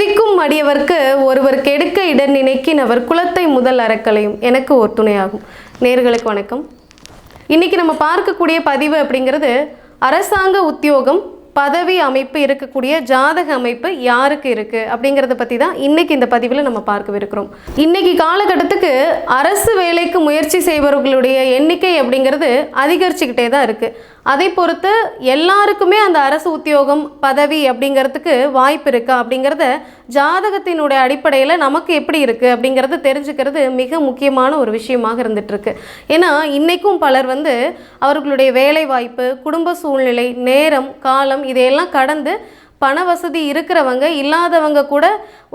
குதிக்கும் அடியவர்க்கு ஒருவர் கெடுக்க இடர் நினைக்கினவர் குலத்தை முதல் அறக்கலையும். எனக்கு ஒரு துணையாகும் நேர்களுக்கு வணக்கம். இன்னைக்கு நம்ம பார்க்கக்கூடிய பதிவு அப்படிங்கிறது அரசாங்க உத்தியோகம் பதவி அமைப்பு இருக்கக்கூடிய ஜாதக அமைப்பு யாருக்கு இருக்கு அப்படிங்கிறத பற்றி தான் இன்னைக்கு இந்த பதிவில் நம்ம பார்க்கவிருக்கிறோம். இன்னைக்கு காலகட்டத்துக்கு அரசு வேலைக்கு முயற்சி செய்பவர்களுடைய எண்ணிக்கை அப்படிங்கிறது அதிகரிச்சுக்கிட்டே தான் இருக்கு. அதை பொறுத்து எல்லாருக்குமே அந்த அரசு உத்தியோகம் பதவி அப்படிங்கிறதுக்கு வாய்ப்பு இருக்கா அப்படிங்கிறத ஜாதகத்தினுடைய அடிப்படையில் நமக்கு எப்படி இருக்குது அப்படிங்கிறத தெரிஞ்சுக்கிறது மிக முக்கியமான ஒரு விஷயமாக இருந்துகிட்ருக்கு ஏன்னா இன்றைக்கும் பலர் வந்து அவர்களுடைய வேலை வாய்ப்பு குடும்ப சூழ்நிலை நேரம் காலம் இதையெல்லாம் கடந்து பண வசதி இருக்கிறவங்க இல்லாதவங்க கூட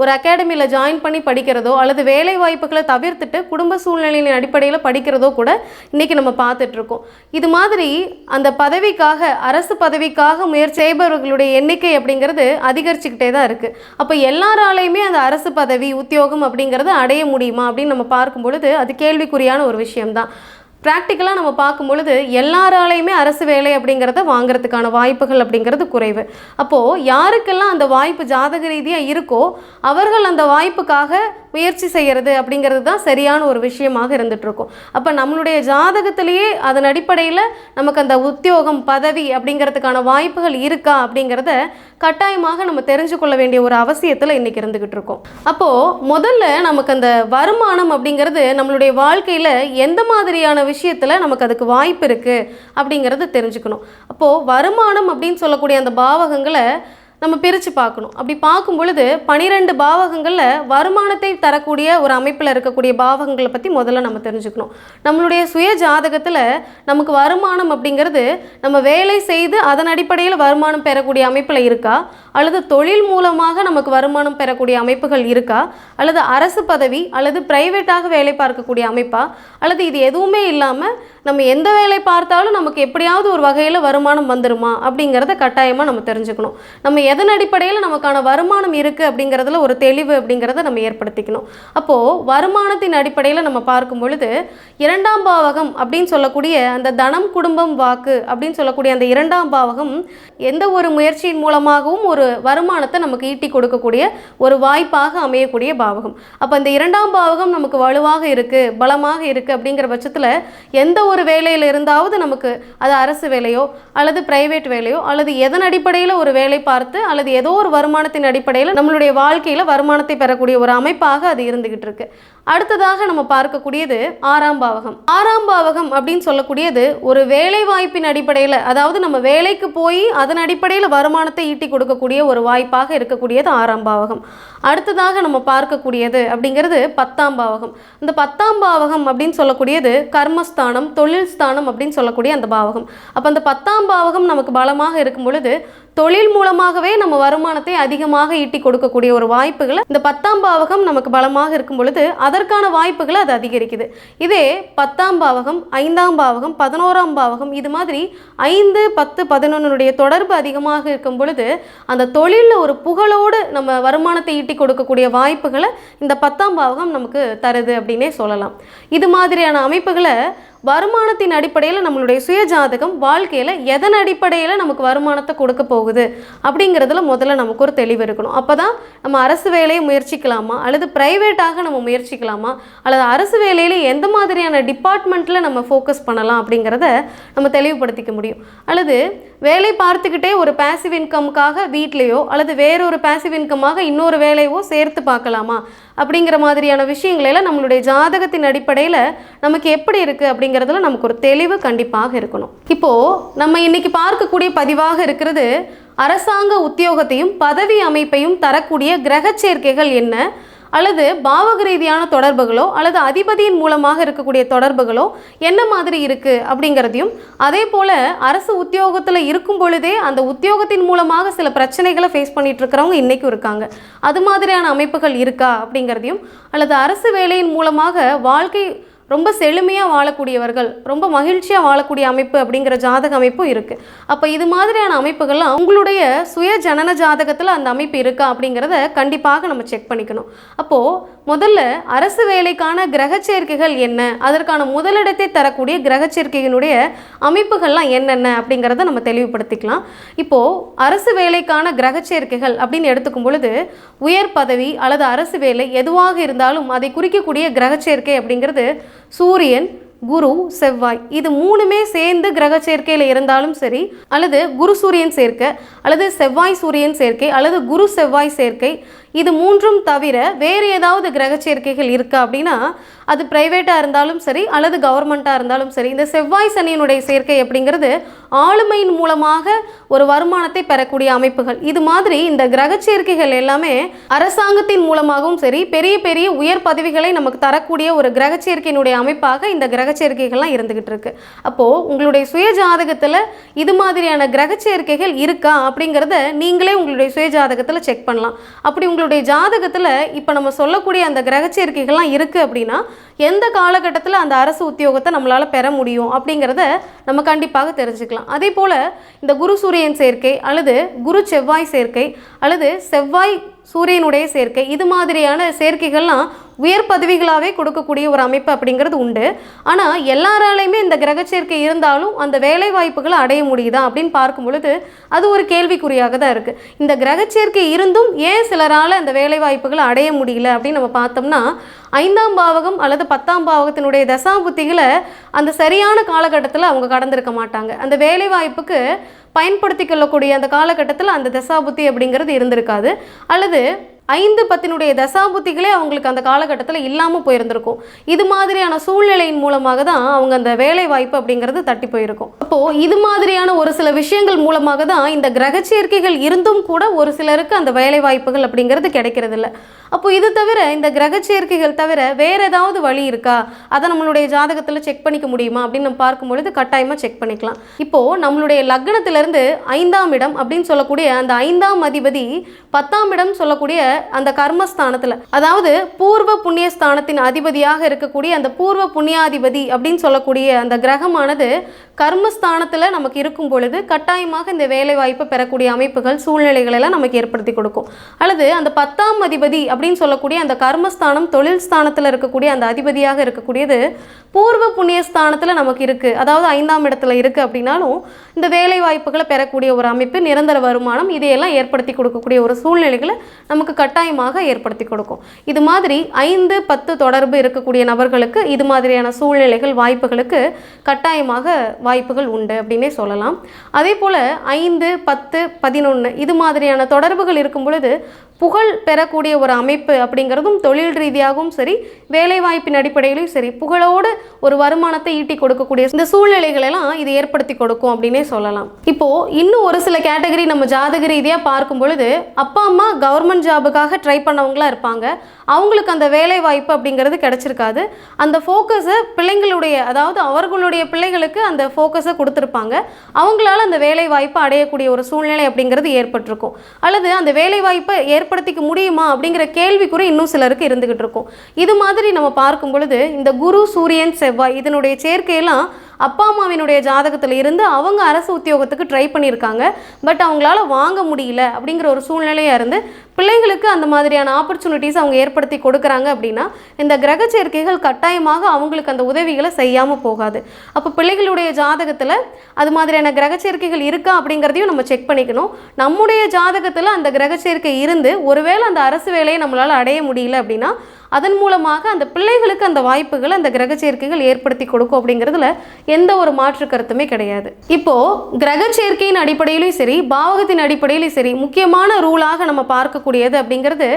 ஒரு அகாடமியில் ஜாயின் பண்ணி படிக்கிறதோ அல்லது வேலை வாய்ப்புகளை தவிர்த்துட்டு குடும்ப சூழ்நிலையின் அடிப்படையில் படிக்கிறதோ கூட இன்றைக்கி நம்ம பார்த்துட்ருக்கோம். இது மாதிரி அந்த பதவிக்காக அரசு பதவிக்காக முயற்சி செய்பவர்களுடைய எண்ணிக்கை அப்படிங்கிறது அதிகரிச்சுக்கிட்டே தான் இருக்குது அப்போ எல்லாராலையுமே அந்த அரசு பதவி உத்தியோகம் அப்படிங்கிறது அடைய முடியுமா அப்படின்னு நம்ம பார்க்கும் பொழுது அது கேள்விக்குறியான ஒரு விஷயம்தான். ப்ராக்டிக்கலாக நம்ம பார்க்கும் பொழுது எல்லாராலையுமே அரசு வேலை அப்படிங்கிறத வாங்குறதுக்கான வாய்ப்புகள் அப்படிங்கிறது குறைவு. அப்போது யாருக்கெல்லாம் அந்த வாய்ப்பு ஜாதக ரீதியாக இருக்கோ அவர்கள் அந்த வாய்ப்புக்காக முயற்சி செய்கிறது அப்படிங்கிறது தான் சரியான ஒரு விஷயமாக இருந்துகிட்ருக்கும் அப்போ நம்மளுடைய ஜாதகத்திலேயே அதன் அடிப்படையில் நமக்கு அந்த உத்தியோகம் பதவி அப்படிங்கிறதுக்கான வாய்ப்புகள் இருக்கா அப்படிங்கிறத கட்டாயமாக நம்ம தெரிஞ்சு கொள்ள வேண்டிய ஒரு அவசியத்தில் இன்றைக்கி இருந்துக்கிட்டு இருக்கோம் அப்போது முதல்ல நமக்கு அந்த வருமானம் அப்படிங்கிறது நம்மளுடைய வாழ்க்கையில் எந்த மாதிரியான விஷயத்தில் நமக்கு அதுக்கு வாய்ப்பு இருக்குது அப்படிங்கிறத தெரிஞ்சுக்கணும். அப்போது வருமானம் அப்படின்னு சொல்லக்கூடிய அந்த பாவகங்களை நம்ம பிரித்து பார்க்கணும். அப்படி பார்க்கும் பொழுது பனிரெண்டு பாவகங்களில் வருமானத்தை தரக்கூடிய ஒரு அமைப்பில் இருக்கக்கூடிய பாவகங்களை பற்றி முதல்ல நம்ம தெரிஞ்சுக்கணும். நம்மளுடைய சுய ஜாதகத்தில் நமக்கு வருமானம் அப்படிங்கிறது நம்ம வேலை செய்து அதன் அடிப்படையில் வருமானம் பெறக்கூடிய அமைப்பில் இருக்கா? அல்லது தொழில் மூலமாக நமக்கு வருமானம் பெறக்கூடிய அமைப்புகள் இருக்கா? அல்லது அரசு பதவி அல்லது பிரைவேட்டாக வேலை பார்க்கக்கூடிய அமைப்பா? அல்லது இது எதுவுமே இல்லாமல் நம்ம எந்த வேலை பார்த்தாலும் நமக்கு எப்படியாவது ஒரு வகையில் வருமானம் வந்துருமா அப்படிங்கிறத கட்டாயமாக நம்ம தெரிஞ்சுக்கணும். நம்ம எதன் அடிப்படையில் நமக்கான வருமானம் இருக்குது அப்படிங்கிறதுல ஒரு தெளிவு அப்படிங்கிறத நம்ம ஏற்படுத்திக்கணும். அப்போது வருமானத்தின் அடிப்படையில் நம்ம பார்க்கும் பொழுது இரண்டாம் பாவகம் அப்படின்னு சொல்லக்கூடிய அந்த தனம் குடும்பம் வாக்கு அப்படின்னு சொல்லக்கூடிய அந்த இரண்டாம் பாவகம் எந்த ஒரு முயற்சியின் மூலமாகவும் ஒரு வருமானத்தை நமக்கு ஈட்டி கொடுக்கக்கூடிய ஒரு வாய்ப்பாக அமையக்கூடிய பாவகம். அப்போ இந்த இரண்டாம் பாவகம் நமக்கு வலுவாக இருக்குது பலமாக இருக்குது அப்படிங்கிற பட்சத்தில் எந்த ஒரு வேலையில் இருந்தாவது நமக்கு அது அரசு வேலையோ அல்லது பிரைவேட் வேலையோ அல்லது எதன் அடிப்படையில் ஒரு வேலை பார்த்து அல்லது ஏதோ ஒரு வருமானத்தின் அடிப்படையில் நம்மளுடைய வாழ்க்கையில் வருமானத்தை பெறக்கூடிய ஒரு அமைப்பாக அது இருந்துகிட்டு இருக்கு. அடுத்ததாக நம்ம பார்க்கக்கூடியது ஆறாம் பாவகம். ஆறாம் பாவகம் அப்படின்னு சொல்லக்கூடியது ஒரு வேலை வாய்ப்பின் அடிப்படையில் அதாவது நம்ம வேலைக்கு போய் அதன் அடிப்படையில் வருமானத்தை ஈட்டி கொடுக்கக்கூடிய ஒரு வாய்ப்பாக இருக்கக்கூடியது ஆறாம் பாவகம். அடுத்ததாக நம்ம பார்க்கக்கூடியது அப்படிங்கிறது பத்தாம் பாவகம். இந்த பத்தாம் பாவகம் அப்படின்னு சொல்லக்கூடியது கர்மஸ்தானம் தொழில் ஸ்தானம் அப்படின்னு சொல்லக்கூடிய அந்த பாவகம். அப்போ அந்த பத்தாம் பாவகம் நமக்கு பலமாக இருக்கும் பொழுது தொழில் மூலமாகவே நம்ம வருமானத்தை அதிகமாக ஈட்டி கொடுக்கக்கூடிய ஒரு வாய்ப்புகளை இந்த பத்தாம் பாவகம் நமக்கு பலமாக இருக்கும் பொழுது அதற்கான வாய்ப்புகளை அது அதிகரிக்குது. இதே பத்தாம் பாவகம் ஐந்தாம் பாவகம் பதினோராம் பாவகம் இது மாதிரி ஐந்து பத்து பதினொன்னுடைய தொடர்பு அதிகமாக இருக்கும் பொழுது அந்த தொழிலில் ஒரு புகழோடு நம்ம வருமானத்தை ஈட்டி கொடுக்கக்கூடிய வாய்ப்புகளை இந்த பத்தாம் பாவகம் நமக்கு தருது அப்படின்னே சொல்லலாம். இது மாதிரியான அமைப்புகளை வருமானத்தின் அடிப்படையில் நம்மளுடைய சுய ஜாதகம் வாழ்க்கையில் எதன் அடிப்படையில் நமக்கு வருமானத்தை கொடுக்க போகும் போகுது அப்படிங்கிறதுல முதல்ல நமக்கு ஒரு தெளிவு இருக்கணும். அப்போ தான் நம்ம அரசு வேலையை முயற்சிக்கலாமா? அல்லது ப்ரைவேட்டாக நம்ம முயற்சிக்கலாமா? அல்லது அரசு வேலையில் எந்த மாதிரியான டிபார்ட்மெண்ட்டில் நம்ம ஃபோக்கஸ் பண்ணலாம் அப்படிங்கிறத நம்ம தெளிவுபடுத்திக்க முடியும். அல்லது வேலை பார்த்துக்கிட்டே ஒரு பேசிவ் இன்கமுக்காக வீட்லேயோ அல்லது வேறொரு பேசிவ் இன்கமாக இன்னொரு வேலையோ சேர்த்து பார்க்கலாமா? அப்படிங்கிற மாதிரியான விஷயங்களெல்லாம் நம்மளுடைய ஜாதகத்தின் அடிப்படையில் நமக்கு எப்படி இருக்குது அப்படிங்கிறதுல நமக்கு ஒரு தெளிவு கண்டிப்பாக இருக்கணும். இப்போது நம்ம இன்றைக்கி பார்க்கக்கூடிய பதிவாக இருக்கிறது அரசாங்க உத்தியோகத்தையும் பதவி அமைப்பையும் தரக்கூடிய கிரக சேர்க்கைகள் என்ன? அல்லது பாவக ரீதியான தொடர்புகளோ அல்லது அதிபதியின் மூலமாக இருக்கக்கூடிய தொடர்புகளோ என்ன மாதிரி இருக்குது அப்படிங்கிறதையும் அதே போல் அரசு உத்தியோகத்தில் இருக்கும் பொழுதே அந்த உத்தியோகத்தின் மூலமாக சில பிரச்சனைகளை ஃபேஸ் பண்ணிட்டு இருக்கிறவங்க இன்றைக்கும் இருக்காங்க. அது மாதிரியான அமைப்புகள் இருக்கா அப்படிங்கிறதையும் அல்லது அரசு வேலையின் மூலமாக வாழ்க்கை ரொம்ப செழுமையாக வாழக்கூடியவர்கள் ரொம்ப மகிழ்ச்சியாக வாழக்கூடிய அமைப்பு அப்படிங்கிற ஜாதக அமைப்பும் இருக்குது அப்போ இது மாதிரியான அமைப்புகள்லாம் உங்களுடைய சுய ஜனன ஜாதகத்தில் அந்த அமைப்பு இருக்கா அப்படிங்கிறத கண்டிப்பாக நம்ம செக் பண்ணிக்கணும். அப்போது முதல்ல அரசு வேலைக்கான கிரக சேர்க்கைகள் என்ன? அதற்கான முதலிடத்தை தரக்கூடிய கிரக சேர்க்கையினுடைய அமைப்புகள்லாம் என்னென்ன அப்படிங்கிறத நம்ம தெளிவுபடுத்திக்கலாம். இப்போது அரசு வேலைக்கான கிரக சேர்க்கைகள் அப்படின்னு எடுத்துக்கும் பொழுது உயர் பதவி அல்லது அரசு வேலை எதுவாக இருந்தாலும் அதை குறிக்கக்கூடிய கிரக சேர்க்கை அப்படிங்கிறது சூரியன் குரு செவ்வாய் இது மூணுமே சேர்ந்து கிரக சேர்க்கையில் இருந்தாலும் சரி அல்லது குரு சூரியன் சேர்க்கை அல்லது செவ்வாய் சூரியன் சேர்க்கை அல்லது குரு செவ்வாய் சேர்க்கை இது மூன்றும் தவிர வேறு ஏதாவது கிரக சேர்க்கைகள் இருக்கா அப்படின்னா அது பிரைவேட்டாக இருந்தாலும் சரி அல்லது கவர்மெண்ட்டாக இருந்தாலும் சரி இந்த செவ்வாய் சனியினுடைய சேர்க்கை அப்படிங்கிறது ஆளுமையின் மூலமாக ஒரு வருமானத்தை பெறக்கூடிய அமைப்புகள். இது மாதிரி இந்த கிரக சேர்க்கைகள் எல்லாமே அரசாங்கத்தின் மூலமாகவும் சரி பெரிய பெரிய உயர் பதவிகளை நமக்கு தரக்கூடிய ஒரு கிரக சேர்க்கையினுடைய அமைப்பாக இந்த கிரக சேர்க்கைகள்லாம் இருந்துகிட்டு இருக்கு அப்போது உங்களுடைய சுய ஜாதகத்தில் இது மாதிரியான கிரகச்சேர்க்கைகள் இருக்கா? அப்படிங்கிறத நீங்களே உங்களுடைய சுய ஜாதகத்தில் செக் பண்ணலாம். அப்படி உங்களுடைய ஜாதகத்தில் இப்போ நம்ம சொல்லக்கூடிய அந்த கிரகச்சேர்க்கைகள்லாம் இருக்குது அப்படின்னா எந்த காலகட்டத்தில் அந்த அரசு உத்தியோகத்தை நம்மளால் பெற முடியும் அப்படிங்கிறத நம்ம கண்டிப்பாக தெரிஞ்சுக்கலாம். அதே போல் இந்த குரு சூரியன் சேர்க்கை அல்லது குரு செவ்வாய் சேர்க்கை அல்லது செவ்வாய் சூரியனுடைய சேர்க்கை இது மாதிரியான சேர்க்கைகள்லாம் உயர் பதவிகளாகவே கொடுக்கக்கூடிய ஒரு அமைப்பு அப்படிங்கிறது உண்டு. ஆனால் எல்லாராலையுமே இந்த கிரக சேர்க்கை இருந்தாலும் அந்த வேலை வாய்ப்புகளை அடைய முடியுதா அப்படின்னு பார்க்கும் பொழுது அது ஒரு கேள்விக்குறியாக தான் இருக்குது இந்த கிரக சேர்க்கை இருந்தும் ஏன் சிலரால் அந்த வேலை வாய்ப்புகளை அடைய முடியல அப்படின்னு நம்ம பார்த்தோம்னா ஐந்தாம் பாவகம் அல்லது பத்தாம் பாவகத்தினுடைய தசாபுத்திகளை அந்த சரியான காலகட்டத்தில் அவங்க கடந்திருக்க மாட்டாங்க. அந்த வேலை வாய்ப்புக்கு பயன்படுத்தி கொள்ளக்கூடிய அந்த காலகட்டத்தில் அந்த தசாபுத்தி அப்படிங்கிறது இருந்திருக்காது. அல்லது ஐந்து பத்தினுடைய தசாபுத்திகளே அவங்களுக்கு அந்த காலகட்டத்தில் இல்லாமல் போயிருந்திருக்கும். இது மாதிரியான சூழ்நிலையின் மூலமாக தான் அவங்க அந்த வேலை வாய்ப்பு அப்படிங்கிறது தட்டி போயிருக்கும். அப்போது இது மாதிரியான ஒரு சில விஷயங்கள் மூலமாக தான் இந்த கிரக சேர்க்கைகள் இருந்தும் கூட ஒரு சிலருக்கு அந்த வேலை வாய்ப்புகள் அப்படிங்கிறது கிடைக்கிறதில்ல. அப்போ இது தவிர இந்த கிரக சேர்க்கைகள் தவிர வேற ஏதாவது வழி இருக்கா? அதை நம்மளுடைய ஜாதகத்தில் செக் பண்ணிக்க முடியுமா? அப்படின்னு நம்ம பார்க்கும் பொழுது கட்டாயமாக செக் பண்ணிக்கலாம். இப்போ நம்மளுடைய லக்னத்திலிருந்து ஐந்தாம் இடம் அப்படின்னு சொல்லக்கூடிய அந்த ஐந்தாம் அதிபதி பத்தாம் இடம் சொல்லக்கூடிய அந்த கர்மஸ்தானத்தில். அதாவது பூர்வ புண்ணியஸ்தானத்தின் அதிபதியாக இருக்கக்கூடிய அந்த பூர்வ புண்ணியாதிபதி அப்படின்னு சொல்லக்கூடிய அந்த கிரகமானது கர்மஸ்தானத்தில் நமக்கு இருக்கும் பொழுது கட்டாயமாக இந்த வேலைவாய்ப்பை பெறக்கூடிய அமைப்புகள் சூழ்நிலைகள் எல்லாம் நமக்கு ஏற்படுத்தி கொடுக்கும். அல்லது அந்த பத்தாம் அதிபதி அப்படின்னு சொல்லக்கூடிய அந்த கர்மஸ்தானம் தொழில் ஸ்தானத்தில் இருக்கக்கூடிய அந்த அதிபதியாக இருக்கக்கூடியது பூர்வ புண்ணிய ஸ்தானத்தில் நமக்கு இருக்குது அதாவது ஐந்தாம் இடத்துல இருக்குது அப்படின்னாலும் இந்த வேலை வாய்ப்புகளை பெறக்கூடிய ஒரு அமைப்பு நிரந்தர வருமானம் இதையெல்லாம் ஏற்படுத்தி கொடுக்கக்கூடிய ஒரு சூழ்நிலைகளை நமக்கு கட்டாயமாக ஏற்படுத்தி கொடுக்கும். இது மாதிரி ஐந்து பத்து தொடர்பு இருக்கக்கூடிய நபர்களுக்கு இது மாதிரியான சூழ்நிலைகள் வாய்ப்புகளுக்கு கட்டாயமாக வாய்ப்புகள் உண்டு அப்படின்னே சொல்லலாம். அதே போல் ஐந்து பத்து பதினொன்று இது மாதிரியான தொடர்புகள் இருக்கும் பொழுது புகழ் பெறக்கூடிய ஒரு அமைப்பு அப்படிங்கிறதும் தொழில் ரீதியாகவும் சரி வேலைவாய்ப்பின் அடிப்படையிலும் சரி புகழோடு ஒரு வருமானத்தை ஈட்டி கொடுக்கக்கூடிய இந்த சூழ்நிலைகளெல்லாம் இது ஏற்படுத்தி கொடுக்கும் அப்படின்னே சொல்லலாம். இப்போ இன்னும் ஒரு சில கேட்டகரி நம்ம ஜாதக ரீதியாக பார்க்கும் பொழுது அப்பா அம்மா கவர்மெண்ட் ஜாபுக்காக ட்ரை பண்ணவங்களா இருப்பாங்க. அவங்களுக்கு அந்த வேலை வாய்ப்பு அப்படிங்கிறது கிடைச்சிருக்காது. அந்த ஃபோக்கஸை பிள்ளைங்களுடைய அதாவது அவர்களுடைய பிள்ளைகளுக்கு அந்த ஃபோக்கஸை கொடுத்துருப்பாங்க. அவங்களால அந்த வேலை வாய்ப்பை அடையக்கூடிய ஒரு சூழ்நிலை அப்படிங்கிறது ஏற்பட்டிருக்கும். அல்லது அந்த வேலை வாய்ப்பை ஏற்படுத்திக்க முடியுமா அப்படிங்கிற கேள்விக்குறை இன்னும் சிலருக்கு இருந்துகிட்டு இருக்கும். இது மாதிரி நம்ம பார்க்கும் பொழுது இந்த குரு சூரியன் செவ்வாய் இதனுடைய சேர்க்கையெல்லாம் அப்பா அம்மாவினுடைய ஜாதகத்தில் இருந்து அவங்க அரசு உத்தியோகத்துக்கு ட்ரை பண்ணியிருக்காங்க. பட் அவங்களால வாங்க முடியல அப்படிங்கிற ஒரு சூழ்நிலையாக இருந்து பிள்ளைங்களுக்கு அந்த மாதிரியான ஆப்பர்ச்சுனிட்டிஸ் அவங்க ஏற்படுத்தி கொடுக்குறாங்க அப்படின்னா இந்த கிரக சேர்க்கைகள் கட்டாயமாக அவங்களுக்கு அந்த உதவிகளை செய்யாமல் போகாது. அப்போ பிள்ளைகளுடைய ஜாதகத்தில் அது மாதிரியான கிரக சேர்க்கைகள் இருக்கா அப்படிங்கிறதையும் நம்ம செக் பண்ணிக்கணும். நம்முடைய ஜாதகத்தில் அந்த கிரக சேர்க்கை இருந்து ஒருவேளை அந்த அரசு வேலையை நம்மளால் அடைய முடியல அப்படின்னா அதன் மூலமாக அந்த பிள்ளைகளுக்கு அந்த வாய்ப்புகளை அந்த கிரக சேர்க்கைகள் ஏற்படுத்தி கொடுக்கும் அப்படிங்கிறதுல எந்த ஒரு மாற்று கருத்துமே கிடையாது. இப்போ கிரக சேர்க்கையின் அடிப்படையிலும் சரி பாவகத்தின் அடிப்படையிலும் சரி முக்கியமான ரூலாக நம்ம பார்க்கக்கூடியது அப்படிங்கிறது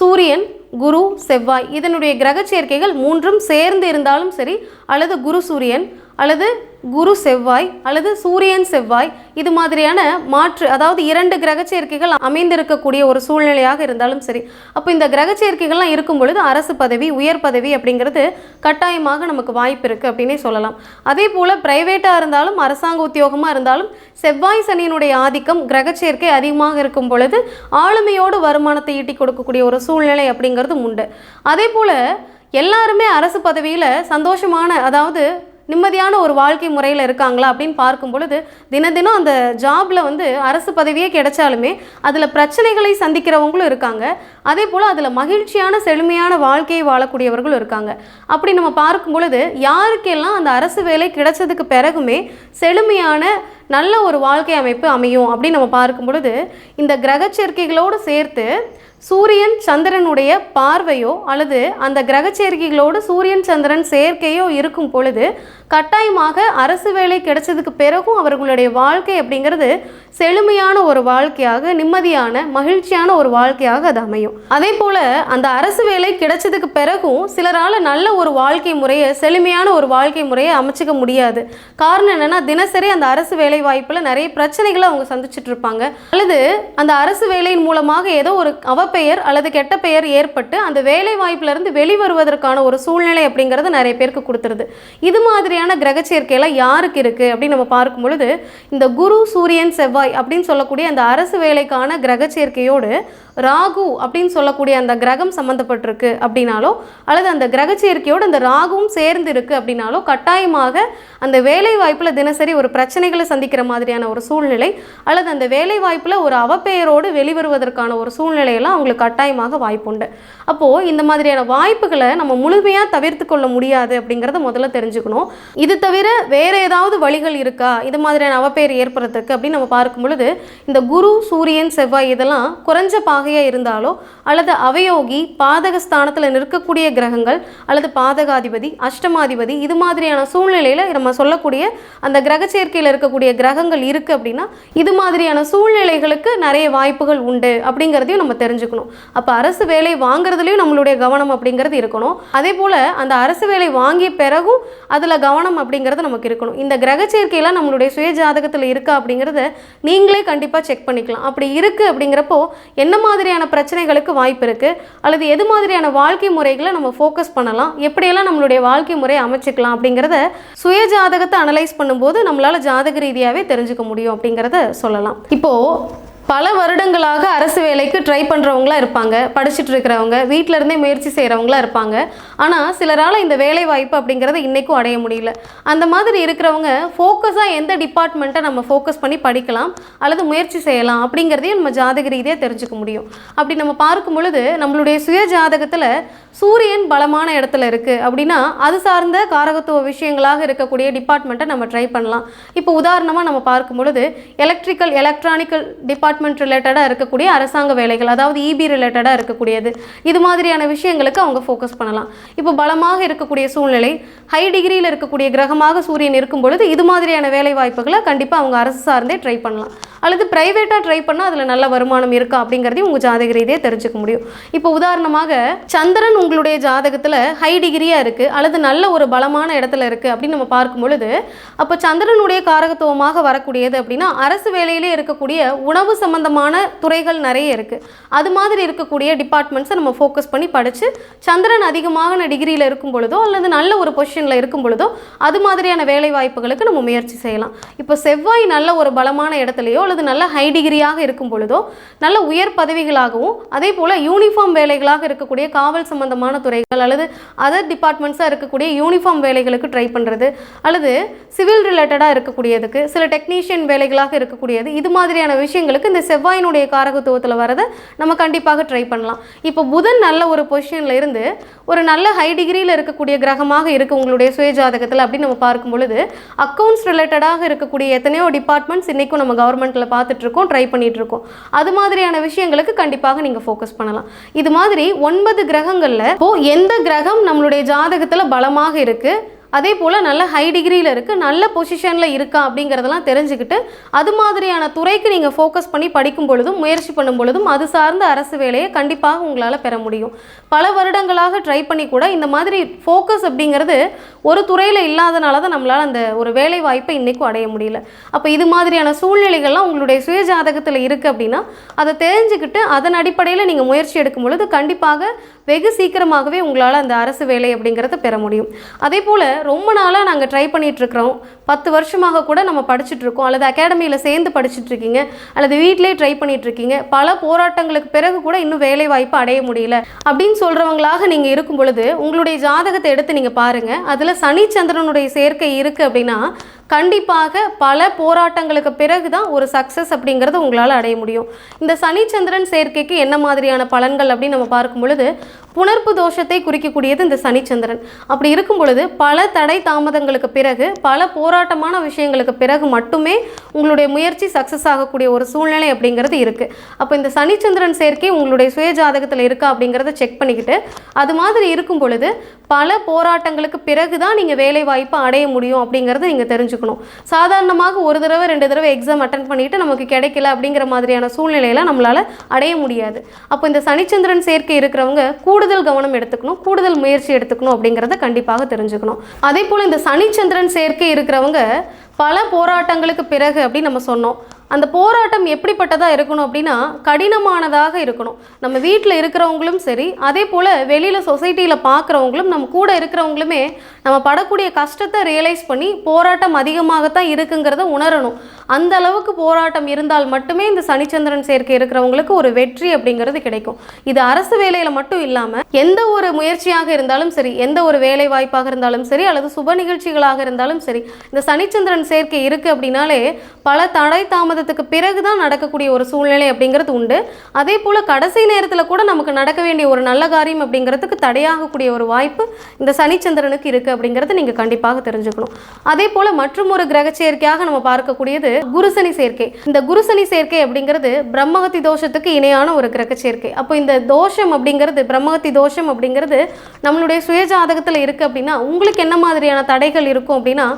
சூரியன் குரு செவ்வாய். இதனுடைய கிரக சேர்க்கைகள் மூன்றும் சேர்ந்து இருந்தாலும் சரி அல்லது குரு சூரியன் அல்லது குரு செவ்வாய் அல்லது சூரியன் செவ்வாய் இது மாதிரியான மாற்று அதாவது இரண்டு கிரக சேர்க்கைகள் அமைந்திருக்கக்கூடிய ஒரு சூழ்நிலையாக இருந்தாலும் சரி. அப்போ இந்த கிரக சேர்க்கைகள்லாம் இருக்கும் பொழுது அரசு பதவி உயர் பதவி அப்படிங்கிறது கட்டாயமாக நமக்கு வாய்ப்பு இருக்குது அப்படின்னே சொல்லலாம். அதே போல் பிரைவேட்டாக இருந்தாலும் அரசாங்க உத்தியோகமாக இருந்தாலும் செவ்வாய் சனியினுடைய ஆதிக்கம் கிரக சேர்க்கை அதிகமாக இருக்கும் பொழுது ஆளுமையோடு வருமானத்தை ஈட்டி கொடுக்கக்கூடிய ஒரு சூழ்நிலை அப்படிங்கிறதும் உண்டு. அதே போல் எல்லாருமே அரசு பதவியில் சந்தோஷமான அதாவது நிம்மதியான ஒரு வாழ்க்கை முறையில் இருக்காங்களா அப்படின்னு பார்க்கும் பொழுது தினம் தினம் அந்த ஜாப்ல வந்து அரசு பதவியே கிடைச்சாலுமே அதில் பிரச்சனைகளை சந்திக்கிறவங்களும் இருக்காங்க. அதே போல் அதில் மகிழ்ச்சியான செழுமையான வாழ்க்கையை வாழக்கூடியவர்களும் இருக்காங்க. அப்படி நம்ம பார்க்கும் பொழுது யாருக்கெல்லாம் அந்த அரசு வேலை கிடைச்சதுக்கு பிறகுமே செழுமையான நல்ல ஒரு வாழ்க்கை அமைப்பு அமையும் அப்படின்னு நம்ம பார்க்கும் பொழுது இந்த கிரக சேர்க்கைகளோடு சேர்த்து சூரியன் சந்திரனுடைய பார்வையோ அல்லது அந்த கிரகச்சேர்க்கைகளோடு சூரியன் சந்திரன் சேர்க்கையோ இருக்கும் பொழுது கட்டாயமாக அரசு வேலை கிடைச்சதுக்கு பிறகும் அவர்களுடைய வாழ்க்கை அப்படிங்கிறது செழுமையான ஒரு வாழ்க்கையாக நிம்மதியான மகிழ்ச்சியான ஒரு வாழ்க்கையாக அது அமையும். அதே போல அந்த அரசு வேலை கிடைச்சதுக்கு பிறகும் சிலரால் நல்ல ஒரு வாழ்க்கை முறையை செழுமையான ஒரு வாழ்க்கை முறையை அமைச்சிக்க முடியாது. காரணம் என்னன்னா தினசரி அந்த அரசு வேலை வாய்ப்பில் நிறைய பிரச்சனைகளை அவங்க சந்திச்சுட்டு இருப்பாங்க. அல்லது அந்த அரசு வேலையின் மூலமாக ஏதோ ஒரு அவ பெயர் அல்லது கெட்ட பெயர் ஏற்பட்டு அந்த வேலை வாய்ப்புல இருந்து வெளிவருவதற்கான ஒரு சூழ்நிலை அப்படிங்கிறது நிறைய பேருக்கு கொடுத்துருது. இது மாதிரியான கிரக சேர்க்கையெல்லாம் யாருக்கு இருக்குது அப்படின்னு நம்ம பார்க்கும் பொழுது இந்த குரு சூரியன் செவ்வாய் அப்படின்னு சொல்லக்கூடிய அந்த அரசு வேலைக்கான கிரக சேர்க்கையோடு ராகு அப்படின்னு சொல்லக்கூடிய அந்த கிரகம் சம்மந்தப்பட்டிருக்கு அப்படின்னாலோ அல்லது அந்த கிரக சேர்க்கையோடு அந்த ராகுவும் சேர்ந்து இருக்குது அப்படின்னாலோ கட்டாயமாக அந்த வேலை வாய்ப்பில் தினசரி ஒரு பிரச்சனைகளை சந்திக்கிற மாதிரியான ஒரு சூழ்நிலை அல்லது அந்த வேலை வாய்ப்பில் ஒரு அவப்பெயரோடு வெளிவருவதற்கான ஒரு சூழ்நிலையெல்லாம் அவங்களுக்கு கட்டாயமாக வாய்ப்புண்டு. அப்போது இந்த மாதிரியான வாய்ப்புகளை நம்ம முழுமையாக தவிர்த்து கொள்ள முடியாது அப்படிங்கிறத முதல்ல தெரிஞ்சுக்கணும். இது தவிர வேற ஏதாவது வழிகள் இருக்கா? இது மாதிரியான அவப்பெயர் ஏற்படுறதுக்கு அப்படின்னு நம்ம பார்க்கும் பொழுது இந்த குரு சூரியன் செவ்வாய் இதெல்லாம் குறைஞ்ச பாகையாக இருந்தாலோ அல்லது அவயோகி பாதக ஸ்தானத்தில் நிற்கக்கூடிய கிரகங்கள் அல்லது பாதகாதிபதி அஷ்டமாதிபதி இது மாதிரியான சூழ்நிலையில் நம்ம சொல்லக்கூடிய அந்த கிரக சேர்க்கையில் இருக்கக்கூடிய கிரகங்கள் இருக்குது அப்படின்னா இது மாதிரியான சூழ்நிலைகளுக்கு நிறைய வாய்ப்புகள் உண்டு அப்படிங்கிறதையும் நம்ம தெரிஞ்சுக்கணும். அப்போ அரசு வேலை வாங்குறதுலையும் நம்மளுடைய கவனம் அப்படிங்கிறது இருக்கணும். அதே போல் அந்த அரசு வேலை வாங்கிய பிறகும் அதில் கவனம் அப்படிங்கிறது நமக்கு இருக்கணும். இந்த கிரக சேர்க்கையெல்லாம் நம்மளுடைய சுய ஜாதகத்தில் இருக்கா அப்படிங்கிறத நீங்களே கண்டிப்பாக செக் பண்ணிக்கலாம். அப்படி இருக்குது அப்படிங்கிறப்போ என்ன மாதிரியான பிரச்சனைகளுக்கு வாய்ப்பு இருக்குது அல்லது எது மாதிரியான வாழ்க்கை முறைகளை நம்ம ஃபோக்கஸ் பண்ணலாம்? எப்படியெல்லாம் நம்மளுடைய வாழ்க்கை முறையை அமைச்சிக்கலாம் அப்படிங்கிறத சுய ஜாதகத்தை அனலைஸ் பண்ணும்போது நம்மளால் ஜாதக ரீதியாகவே தெரிஞ்சுக்க முடியும் அப்படிங்கிறத சொல்லலாம். இப்போது பல வருடங்களாக அரசு வேலைக்கு ட்ரை பண்ணுறவங்களாம் இருப்பாங்க படிச்சுட்டு இருக்கிறவங்க வீட்டிலருந்தே முயற்சி செய்கிறவங்களாம் இருப்பாங்க. ஆனால் சிலரால் இந்த வேலை வாய்ப்பு அப்படிங்கிறத இன்றைக்கும் அடைய முடியல. அந்த மாதிரி இருக்கிறவங்க ஃபோக்கஸாக எந்த டிபார்ட்மெண்ட்டை நம்ம ஃபோக்கஸ் பண்ணி படிக்கலாம் அல்லது முயற்சி செய்யலாம் அப்படிங்கிறதையும் நம்ம ஜாதக ரீதியாக தெரிஞ்சுக்க முடியும். அப்படி நம்ம பார்க்கும் பொழுது நம்மளுடைய சுய ஜாதகத்தில் சூரியன் பலமான இடத்துல இருக்குது அப்படின்னா அது சார்ந்த காரகத்துவ விஷயங்களாக இருக்கக்கூடிய டிபார்ட்மெண்ட்டை நம்ம ட்ரை பண்ணலாம். இப்போ உதாரணமாக நம்ம பார்க்கும் பொழுது எலக்ட்ரிக்கல் எலக்ட்ரானிக்கல் டிபார்ட்மெண்ட் ரிலேட்டடாக இருக்கக்கூடிய அரசாங்க வேலைகள் அதாவது இபி ரிலேட்டடாக இருக்கக்கூடியது இது மாதிரியான விஷயங்களுக்கு அவங்க ஃபோக்கஸ் பண்ணலாம். இப்போ பலமாக இருக்கக்கூடிய சூழ்நிலை ஹை டிகிரியில் இருக்கக்கூடிய கிரகமாக சூரியன் இருக்கும் பொழுது இது மாதிரியான வேலை வாய்ப்புகளை கண்டிப்பாக அவங்க அரசு சார்ந்தே ட்ரை பண்ணலாம். அல்லது ப்ரைவேட்டாக ட்ரை பண்ணால் அதில் நல்ல வருமானம் இருக்கா அப்படிங்கிறதையும் உங்கள் ஜாதக ரீதியாக தெரிஞ்சுக்க முடியும். இப்போ உதாரணமாக சந்திரன் உங்களுடைய ஜாதகத்தில் ஹை டிகிரியாக இருக்குது அல்லது நல்ல ஒரு பலமான இடத்துல இருக்குது அப்படின்னு நம்ம பார்க்கும் பொழுது அப்போ சந்திரனுடைய காரகத்துவமாக வரக்கூடியது அப்படின்னா அரசு வேலையிலே இருக்கக்கூடிய உணவு சம்பந்தமான துறைகள் நிறைய இருக்குது அது மாதிரி இருக்கக்கூடிய டிபார்ட்மெண்ட்ஸை நம்ம ஃபோக்கஸ் பண்ணி படித்து சந்திரன் அதிகமான டிகிரியில் இருக்கும் பொழுதோ அல்லது நல்ல ஒரு பொசிஷனில் இருக்கும் பொழுதோ அது மாதிரியான வேலை வாய்ப்புகளுக்கு நம்ம முயற்சி செய்யலாம். இப்போ செவ்வாய் நல்ல ஒரு பலமான இடத்துலையோ அல்லது நல்ல ஹை டிகிரியாக இருக்கும் பொழுதோ நல்ல உயர் பதவிகளாகவும் அதே போல் யூனிஃபார்ம் வேலைகளாக இருக்கக்கூடிய காவல் சம்பந்தமான துறைகள் அல்லது அதர் டிபார்ட்மெண்ட்ஸாக இருக்கக்கூடிய யூனிஃபார்ம் வேலைகளுக்கு ட்ரை பண்ணுறது அல்லது சிவில் ரிலேட்டடாக இருக்கக்கூடியதுக்கு சில டெக்னீஷியன் வேலைகளாக இருக்கக்கூடியது இது மாதிரியான விஷயங்களுக்கு இந்த செவ்வாயினுடைய காரகத்துவத்தில் வரதை நம்ம கண்டிப்பாக ட்ரை பண்ணலாம். இப்போ புதன் நல்ல ஒரு பொசிஷனில் இருந்து ஒரு நல்ல ஹை டிகிரியில் இருக்கக்கூடிய கிரகமாக இருக்குது உங்களுடைய சுயஜாதகத்தில் அப்படின்னு நம்ம பார்க்கும் பொழுது அக்கௌண்ட்ஸ் ரிலேட்டடாக இருக்கக்கூடிய எத்தனையோ டிபார்ட்மெண்ட்ஸ் இன்றைக்கும் நம்ம கவர்மெண்ட்டில் பார்த்துட்டு இருக்கோம் ட்ரை பண்ணிட்டு இருக்கோம் அது மாதிரியான விஷயங்களுக்கு கண்டிப்பாக நீங்கள் ஃபோக்கஸ் பண்ணலாம். இது மாதிரி ஒன்பது கிரகங்களில் இப்போ எந்த கிரகம் நம்மளுடைய ஜாதகத்தில் பலமாக இருக்குது அதே போல் நல்ல ஹை டிகிரியில் இருக்குது நல்ல பொசிஷனில் இருக்கா அப்படிங்கிறதெல்லாம் தெரிஞ்சுக்கிட்டு அது மாதிரியான துறைக்கு நீங்கள் ஃபோக்கஸ் பண்ணி படிக்கும் பொழுதும் முயற்சி பண்ணும் பொழுதும் அது சார்ந்த அரசு வேலையை கண்டிப்பாக உங்களால் பெற முடியும். பல வருடங்களாக ட்ரை பண்ணி கூட இந்த மாதிரி ஃபோக்கஸ் அப்படிங்கிறது ஒரு துறையில் இல்லாதனால தான் நம்மளால் அந்த ஒரு வேலை வாய்ப்பை இன்றைக்கும் அடைய முடியல. அப்போ இது மாதிரியான சூழ்நிலைகள்லாம் உங்களுடைய சுய ஜாதகத்தில் இருக்குது அப்படின்னா அதை தெரிஞ்சுக்கிட்டு அதன் அடிப்படையில் நீங்கள் முயற்சி எடுக்கும் பொழுது கண்டிப்பாக வெகு சீக்கிரமாகவே உங்களால் அந்த அரசு வேலை அப்படிங்கிறத பெற முடியும். அதே போல் ரொம்ப நாளாக நாங்கள் ட்ரை பண்ணிகிட்ருக்குறோம் பத்து வருஷமாக கூட நம்ம படிச்சுட்ருக்கோம் அல்லது அகாடமியில் சேர்ந்து படிச்சுட்ருக்கீங்க அல்லது வீட்டிலே ட்ரை பண்ணிகிட்ருக்கீங்க பல போராட்டங்களுக்கு பிறகு கூட இன்னும் வேலை வாய்ப்பு அடைய முடியல. அப்படின்னு சொல்கிறவங்களாக நீங்கள் இருக்கும் பொழுது உங்களுடைய ஜாதகத்தை எடுத்து நீங்கள் பாருங்கள் அதில் சனி சந்திரனுடைய சேர்க்கை இருக்குது அப்படின்னா கண்டிப்பாக பல போராட்டங்களுக்கு பிறகு தான் ஒரு சக்ஸஸ் அப்படிங்கிறத உங்களால் அடைய முடியும். இந்த சனிச்சந்திரன் சேர்க்கைக்கு என்ன மாதிரியான பலன்கள் அப்படின்னு நம்ம பார்க்கும் பொழுது புணர்ப்பு தோஷத்தை குறிக்கக்கூடியது இந்த சனிச்சந்திரன். அப்படி இருக்கும் பொழுது பல தடை தாமதங்களுக்கு பிறகு பல போராட்டமான விஷயங்களுக்கு பிறகு மட்டுமே உங்களுடைய முயற்சி சக்ஸஸ் ஆகக்கூடிய ஒரு சூழ்நிலை அப்படிங்கிறது இருக்குது அப்போ இந்த சனிச்சந்திரன் சேர்க்கை உங்களுடைய சுய ஜாதகத்தில் இருக்கா அப்படிங்கிறத செக் பண்ணிக்கிட்டு அது மாதிரி இருக்கும் பொழுது பல போராட்டங்களுக்கு பிறகு தான் நீங்கள் வேலை வாய்ப்பு அடைய முடியும் அப்படிங்கிறத நீங்கள் தெரிஞ்சுக்கணும். சாதாரணமாக ஒரு தடவை ரெண்டு தடவை எக்ஸாம் அட்டன் பண்ணிட்டு நமக்கு கிடைக்கல அப்படிங்கிற மாதிரியான சூழ்நிலையில நம்மளால் அடைய முடியாது. அப்போ இந்த சனிச்சந்திரன் சேர்க்கை இருக்கிறவங்க கூட கூடுதல் கவனம் எடுத்துக்கணும் கூடுதல் முயற்சி எடுத்துக்கணும் அப்படிங்கிறத கண்டிப்பாக தெரிஞ்சுக்கணும். அதே போல் இந்த சனிச்சந்திரன் சேர்க்கை இருக்கிறவங்க பல போராட்டங்களுக்கு பிறகு அப்படின்னு நம்ம சொன்னோம். அந்த போராட்டம் எப்படிப்பட்டதாக இருக்கணும் அப்படின்னா கடினமானதாக இருக்கணும். நம்ம வீட்டில் இருக்கிறவங்களும் சரி அதே போல் வெளியில் சொசைட்டியில் பார்க்குறவங்களும் நம்ம கூட இருக்கிறவங்களுமே நம்ம படக்கூடிய கஷ்டத்தை ரியலைஸ் பண்ணி போராட்டம் அதிகமாகத்தான் இருக்குங்கிறத உணரணும். அந்த அளவுக்கு போராட்டம் இருந்தால் மட்டுமே இந்த சனிச்சந்திரன் சேர்க்கை இருக்கிறவங்களுக்கு ஒரு வெற்றி அப்படிங்கிறது கிடைக்கும். இது அரசு வேலையில் மட்டும் இல்லாமல் எந்த ஒரு முயற்சியாக இருந்தாலும் சரி எந்த ஒரு வேலை வாய்ப்பாக இருந்தாலும் சரி அல்லது சுப நிகழ்ச்சிகளாக இருந்தாலும் சரி இந்த சனிச்சந்திரன் சேர்க்கை இருக்குது அப்படின்னாலே பல தடை தாமதத்துக்கு பிறகு தான் நடக்கக்கூடிய ஒரு சூழ்நிலை அப்படிங்கிறது உண்டு. அதே போல் கடைசி நேரத்தில் கூட நமக்கு நடக்க வேண்டிய ஒரு நல்ல காரியம் அப்படிங்கிறதுக்கு தடையாகக்கூடிய ஒரு வாய்ப்பு இந்த சனிச்சந்திரனுக்கு இருக்குது அப்படிங்கிறத நீங்கள் கண்டிப்பாக தெரிஞ்சுக்கணும். அதே போல் மற்றும் ஒரு கிரக சேர்க்கையாக நம்ம பார்க்கக்கூடியது குருசனி சேர்க்கை. இந்த குருசனி சேர்க்கை அப்படிங்கிறது பிரம்மகத்தி தோஷத்துக்கு இணையான ஒரு கிரக சேர்க்கை. அப்போ இந்த தோஷம் அப்படிங்கிறது பிரம்மகத்தி தோஷம் அப்படிங்கிறது நம்மளுடைய சுயஜாதகத்தில் இருக்குது அப்படின்னா உங்களுக்கு என்ன மாதிரியான தடைகள் இருக்கும் அப்படின்னா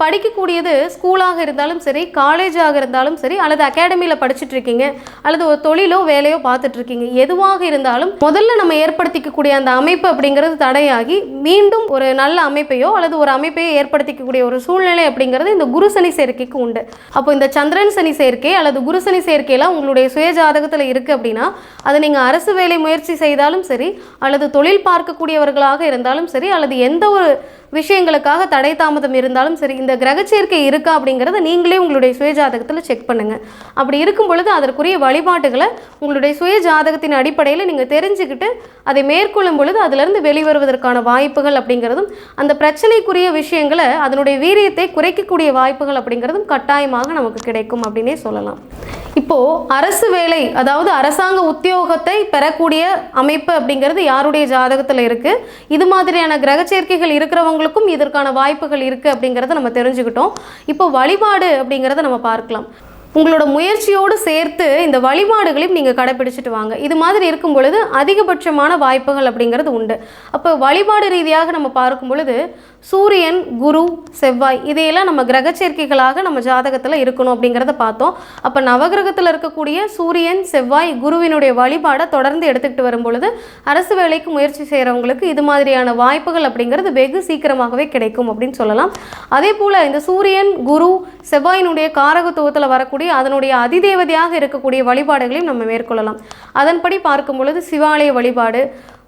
படிக்கக்கூடியது ஸ்கூலாக இருந்தாலும் சரி காலேஜாக இருந்தாலும் சரி அல்லது அகாடமியில் படிச்சுட்டு இருக்கீங்க அல்லது ஒரு தொழிலோ வேலையோ பார்த்துட்டு இருக்கீங்க எதுவாக இருந்தாலும் முதல்ல நம்ம ஏற்படுத்திக்கக்கூடிய அந்த அமைப்பு அப்படிங்கிறது தடையாகி மீண்டும் ஒரு நல்ல அமைப்பையோ அல்லது ஒரு அமைப்பையோ ஏற்படுத்திக்கக்கூடிய ஒரு சூழ்நிலை அப்படிங்கிறது இந்த குரு சனி சேர்க்கைக்கு உண்டு. அப்போ இந்த சந்திரன் சனி சேர்க்கை அல்லது குரு சனி சேர்க்கையெல்லாம் உங்களுடைய சுய ஜாதகத்தில் இருக்குது அப்படின்னா அது நீங்கள் அரசு வேலை முயற்சி செய்தாலும் சரி அல்லது தொழில் பார்க்கக்கூடியவர்களாக இருந்தாலும் சரி அல்லது எந்த ஒரு விஷயங்களுக்காக தடை தாமதம் இருந்தாலும் சரி இந்த கிரகச்சேர்க்கை இருக்கா அப்படிங்கிறத நீங்களே உங்களுடைய சுய ஜாதகத்தில் செக் பண்ணுங்கள் அப்படி இருக்கும் பொழுது அதற்குரிய வழிபாட்டுகளை உங்களுடைய சுய ஜாதகத்தின் அடிப்படையில் நீங்கள் தெரிஞ்சுக்கிட்டு அதை மேற்கொள்ளும் பொழுது அதிலிருந்து வெளிவருவதற்கான வாய்ப்புகள் அப்படிங்கிறதும் அந்த பிரச்சனைக்குரிய விஷயங்களை அதனுடைய வீரியத்தை குறைக்கக்கூடிய வாய்ப்புகள் அப்படிங்கிறதும் கட்டாயமாக நமக்கு கிடைக்கும் அப்படின்னே சொல்லலாம். இப்போ அரசு வேலை அதாவது அரசாங்க உத்தியோகத்தை பெறக்கூடிய அமைப்பு அப்படிங்கிறது யாருடைய ஜாதகத்தில் இருக்கு? இது மாதிரியான கிரக சேர்க்கைகள் இருக்கிறவங்களுக்கும் இதற்கான வாய்ப்புகள் இருக்கு அப்படிங்கிறத நம்ம தெரிஞ்சுக்கிட்டோம். இப்போ வழிபாடு அப்படிங்கிறத நம்ம பார்க்கலாம். உங்களோட முயற்சியோடு சேர்த்து இந்த வழிபாடுகளையும் நீங்கள் கடைப்பிடிச்சிட்டு வாங்க. இது மாதிரி இருக்கும் பொழுது அதிகபட்சமான வாய்ப்புகள் அப்படிங்கிறது உண்டு. அப்போ வழிபாடு ரீதியாக நம்ம பார்க்கும் பொழுது சூரியன் குரு செவ்வாய் இதையெல்லாம் நம்ம கிரக சேர்க்கைகளாக நம்ம ஜாதகத்தில் இருக்கணும் அப்படிங்கிறத பார்த்தோம். அப்போ நவகிரகத்தில் இருக்கக்கூடிய சூரியன் செவ்வாய் குருவினுடைய வழிபாடை தொடர்ந்து எடுத்துக்கிட்டு வரும் பொழுது அரசு வேலைக்கு முயற்சி செய்கிறவங்களுக்கு இது மாதிரியான வாய்ப்புகள் அப்படிங்கிறது வெகு சீக்கிரமாகவே கிடைக்கும் அப்படின்னு சொல்லலாம். அதே போல் இந்த சூரியன் குரு செவ்வாயினுடைய காரகத்துவத்தில் வரக்கூடிய அதனுடைய அதிதேவதையாக இருக்கக்கூடிய வழிபாடுகளையும் நம்ம மேற்கொள்ளலாம். அதன்படி பார்க்கும் பொழுது சிவாலய வழிபாடு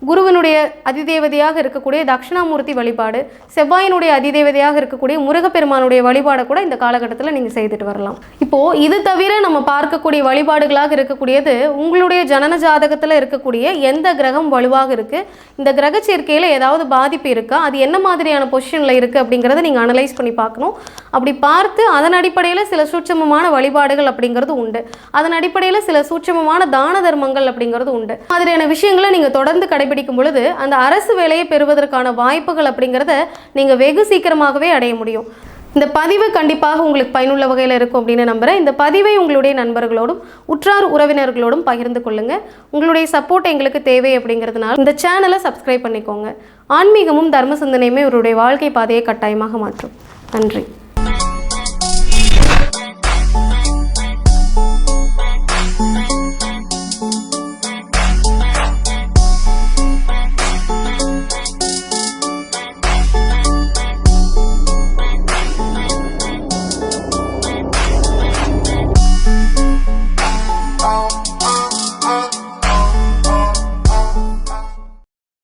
குருவினுடைய அதிதேவதையாக இருக்கக்கூடிய தட்சிணாமூர்த்தி வழிபாடு செவ்வாயினுடைய அதிதேவதையாக இருக்கக்கூடிய முருகப்பெருமானுடைய வழிபாடை கூட இந்த காலகட்டத்தில் நீங்கள் செய்துட்டு வரலாம். இப்போ இது தவிர நம்ம பார்க்கக்கூடிய வழிபாடுகளாக இருக்கக்கூடியது உங்களுடைய ஜனன ஜாதகத்தில் இருக்கக்கூடிய எந்த கிரகம் வலுவாக இருக்கு இந்த கிரக சேர்க்கையில் ஏதாவது பாதிப்பு இருக்கா அது என்ன மாதிரியான பொசிஷனில் இருக்குது அப்படிங்கிறத நீங்கள் அனலைஸ் பண்ணி பார்க்கணும். அப்படி பார்த்து அதன் அடிப்படையில் சில சூட்சமமான வழிபாடுகள் அப்படிங்கிறது உண்டு. அதன் அடிப்படையில் சில சூட்சமமான தான தர்மங்கள் அப்படிங்கிறது உண்டு. மாதிரியான விஷயங்களை நீங்கள் தொடர்ந்து கடைபிடிக்கும் பொழுது அந்த அரசு வேலையை பெறுவதற்கான வாய்ப்புகள் அப்படிங்கிறத நீங்கள் வெகு சீக்கிரமாகவே அடைய முடியும். இந்த பதிவு கண்டிப்பாக உங்களுக்கு பயனுள்ள வகையில் இருக்கும் அப்படின்னு நம்புகிறேன் இந்த பதிவை உங்களுடைய நண்பர்களோடும் உற்றார் உறவினர்களோடும் பகிர்ந்து கொள்ளுங்கள் உங்களுடைய சப்போர்ட் எங்களுக்கு தேவை அப்படிங்கிறதுனால இந்த சேனலை சப்ஸ்கிரைப் பண்ணிக்கோங்க. ஆன்மீகமும் தர்ம சிந்தனையுமே இவருடைய வாழ்க்கை பாதையை கட்டாயமாக மாற்றும். நன்றி.